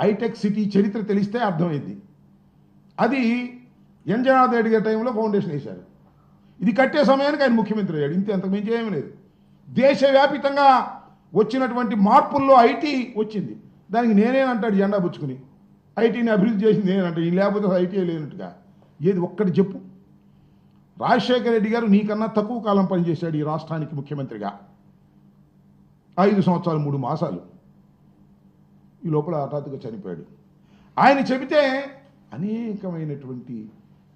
Hitech city చరిత్ర తెలిస్తే అర్థమైంది. అది ఎంజనాథ్ రెడ్డి గారి టైంలో ఫౌండేషన్ వేశారు. ఇది కట్టే సమయానికి ఆయన ముఖ్యమంత్రి అయ్యాడు. ఇంత అంతకు మించి ఏమీ లేదు. దేశవ్యాపితంగా వచ్చినటువంటి మార్పుల్లో ఐటీ వచ్చింది. దానికి నేనేనంటాడు జెండా పుచ్చుకుని. ఐటీని అభివృద్ధి చేసింది నేనంటాడు ఈ లేకపోతే ఐటీ లేనట్టుగా. ఏది ఒక్కటి చెప్పు. రాజశేఖర రెడ్డి గారు నీకన్నా తక్కువ కాలం పనిచేశాడు ఈ రాష్ట్రానికి ముఖ్యమంత్రిగా. ఐదు సంవత్సరాలు మూడు మాసాలు. ఈ లోపల హఠాత్తుగా చనిపోయాడు. ఆయన చెబితే అనేకమైనటువంటి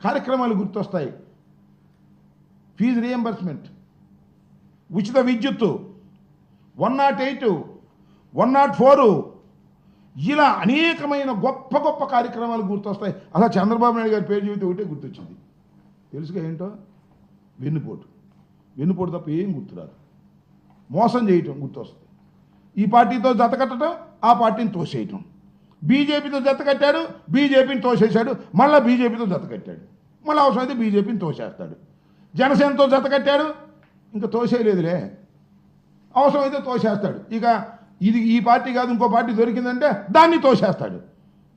కార్యక్రమాలు గుర్తొస్తాయి. ఫీజు రియంబర్స్మెంట్ ఉచిత విద్యుత్తు one nought eight one nought four ఇలా అనేకమైన గొప్ప గొప్ప కార్యక్రమాలు గుర్తొస్తాయి. అలా చంద్రబాబు నాయుడు గారి పేరు చెబితే ఒకటే గుర్తొచ్చింది. తెలుసుగా ఏంటో? వెన్నుపోటు. వెన్నుపోటు తప్ప ఏం గుర్తురాదు. మోసం చేయటం గుర్తొస్తుంది. ఈ పార్టీతో జతకట్టడం ఆ పార్టీని తోసేయటం. బీజేపీతో జతకట్టాడు బీజేపీని తోసేశాడు మళ్ళీ బీజేపీతో జతకట్టాడు మళ్ళీ అవసరమైతే బీజేపీని తోసేస్తాడు. జనసేనతో జత కట్టాడు ఇంకా తోసేయలేదులే. అవసరమైతే తోసేస్తాడు. ఇక ఇది ఈ పార్టీ కాదు ఇంకో పార్టీ దొరికిందంటే దాన్ని తోసేస్తాడు.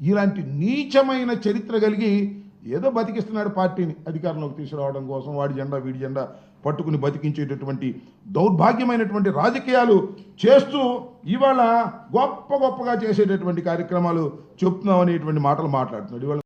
ఇలాంటి నీచమైన చరిత్ర కలిగి ఏదో బతికిస్తున్నాడు పార్టీని అధికారంలోకి తీసుకురావడం కోసం వాడి జెండా వీడి జెండా పట్టుకుని బతికించేటటువంటి దౌర్భాగ్యమైనటువంటి రాజకీయాలు చేస్తూ ఇవాళ గొప్ప గొప్పగా చేసేటటువంటి కార్యక్రమాలు చెప్తున్నాం అనేటువంటి మాటలు మాట్లాడుతున్నాడు. ఇవాళ